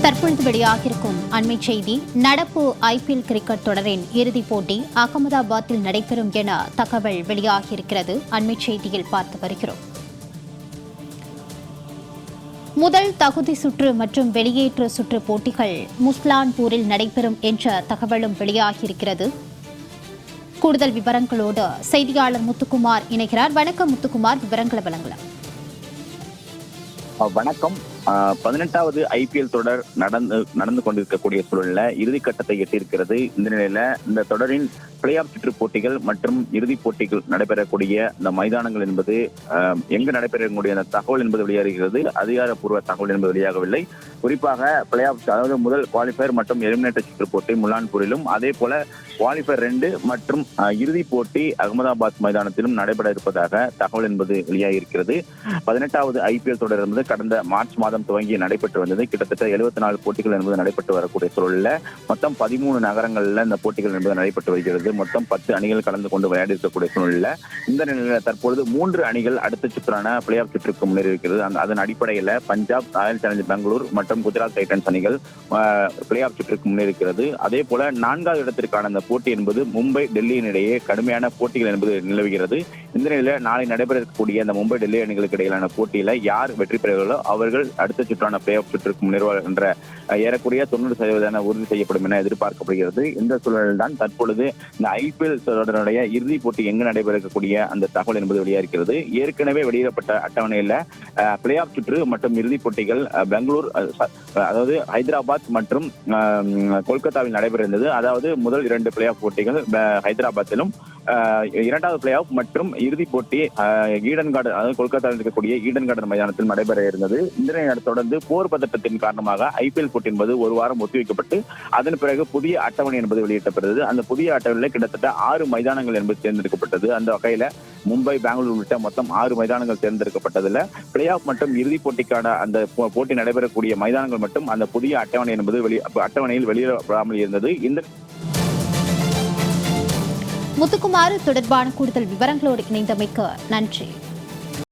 தற்பொழுது வெளியாகிருக்கும் அண்மை செய்தி நடப்பு ஐபிஎல் கிரிக்கெட் தொடரின் இறுதிப் போட்டி அகமதாபாத்தில் நடைபெறும் என தகவல் வெளியாகியிருக்கிறது. அண்மை செய்தியில் பார்த்து வருகிறோம். முதல் தகுதி சுற்று மற்றும் வெளியேற்று சுற்று போட்டிகள் முஸ்லான்பூரில் நடைபெறும் என்ற தகவலும் வெளியாகியிருக்கிறது. கூடுதல் விவரங்களோடு செய்தியாளர் முத்துக்குமார் இணைகிறார். வணக்கம் முத்துக்குமார் விவரங்களை வழங்கலாம். வணக்கம். பதினெட்டாவது ஐபிஎல் தொடர் நடந்து நடந்து கொண்டிருக்கக்கூடிய சூழல்ல இறுதி கட்டத்தை எட்டியிருக்கிறது. இந்த நிலையில இந்த தொடரின் பிளே ஆஃப் சுற்று போட்டிகள் மற்றும் இறுதிப் போட்டிகள் நடைபெறக்கூடிய இந்த மைதானங்கள் என்பது எங்கு நடைபெறக்கூடிய அந்த தகவல் என்பது வெளியாகிறது. அதிகாரப்பூர்வ தகவல் என்பது வெளியாகவில்லை. குறிப்பாக பிளே ஆஃப் அதாவது முதல் குவாலிஃபயர் மற்றும் எலிமினேட்டர் சுற்று போட்டி முல்லான்பூரிலும் அதே போல குவாலிஃபயர் ரெண்டு மற்றும் இறுதிப் போட்டி அகமதாபாத் மைதானத்திலும் நடைபெற இருப்பதாக தகவல் என்பது வெளியாகியிருக்கிறது. பதினெட்டாவது ஐபிஎல் தொடர் என்பது கடந்த மார்ச் மாதம் துவங்கி நடைபெற்று வந்தது. கிட்டத்தட்ட எழுபத்தி நாலு போட்டிகள் என்பது நடைபெற்று வரக்கூடிய சூழலில் மொத்தம் பதிமூணு நகரங்களில் இந்த போட்டிகள் என்பது நடைபெற்று வருகிறது. மொத்தம் பத்து அணிகள் கலந்து கொண்டு விளையாடி இருக்கக்கூடிய சூழலில் இந்த நிலையில் தற்பொழுது மூன்று அணிகள் அடுத்த சுற்றான பிளே ஆஃப் சுற்றுக்கு முன்னேறி இருக்கிறது அந்த அதன் அடிப்படையில் பஞ்சாப் ராயல் சேலஞ்சர் பெங்களூர் மற்றும் மற்றும் குஜராத் டைட்டன்ஸ் அணிகள் பிளே ஆஃப் சுற்றுக்கு முன்னேறிக்கிறது அதே போல நான்காவது இடத்திற்கான அந்த போட்டி என்பது மும்பை டெல்லியின் இடையே கடுமையான போட்டிகள் என்பது நிலவுகிறது. இந்த நிலையில நாளை நடைபெற இருக்கக்கூடிய அந்த மும்பை டெல்லி அணிகளுக்கு இடையிலான போட்டியில யார் வெற்றி பெறுகிறார்களோ அவர்கள் அடுத்த சுற்றான பிளே ஆஃப் சுற்றுக்கு முன்னேறுவார்கள் என்ற ஏறக்குறைய தொண்ணூறு சதவீதம் உறுதி செய்யப்படும் என எதிர்பார்க்கப்படுகிறது. இந்த சூழலில் தான் தற்பொழுது இந்த ஐபிஎல் தொடருடைய இறுதிப் போட்டி எங்கு நடைபெற இருக்கக்கூடிய அந்த தகவல் என்பது வெளியாகிறது ஏற்கனவே வெளியிடப்பட்ட அட்டவணையில பிளே ஆஃப் சுற்று மற்றும் இறுதிப் போட்டிகள் பெங்களூர் அதாவது ஹைதராபாத் மற்றும் கொல்கத்தாவில் நடைபெற இருந்தது அதாவது முதல் இரண்டு பிளே ஆஃப் போட்டிகள் ஹைதராபாத்திலும் இரண்டாவது பிளே ஆஃப் மற்றும் இறுதிப் போட்டி ஈடன் கார்டன் அதாவது கொல்கத்தாவில் இருக்கக்கூடிய ஈடன் கார்டன் மைதானத்தில் நடைபெற இருந்தது. இந்த தொடர்ந்து போர் பதட்டத்தின் காரணமாக ஐபிஎல் போட்டி என்பது ஒரு வாரம் ஒத்திவைக்கப்பட்டு அதன் பிறகு புதிய அட்டவணை என்பது வெளியிடப்பட்டது. அந்த புதிய அட்டவணையில் கிட்டத்தட்ட ஆறு மைதானங்கள் என்பது தேர்ந்தெடுக்கப்பட்டது. அந்த வகையில மும்பை பெங்களூர் உள்ளிட்ட மொத்தம் ஆறு மைதானங்கள் தேர்ந்தெடுக்கப்பட்டதில் பிளே ஆஃப் மற்றும் இறுதிப் போட்டிக்கான அந்த போட்டி நடைபெறக்கூடிய மைதானங்கள் மட்டும் அந்த புதிய அட்டவணை என்பது வெளி அட்டவணையில் வெளியிடப்படாமல் இருந்தது. இந்த முத்துக்குமார் தொடர்பான கூடுதல் விவரங்களோடு இணைந்தமைக்கு நன்றி.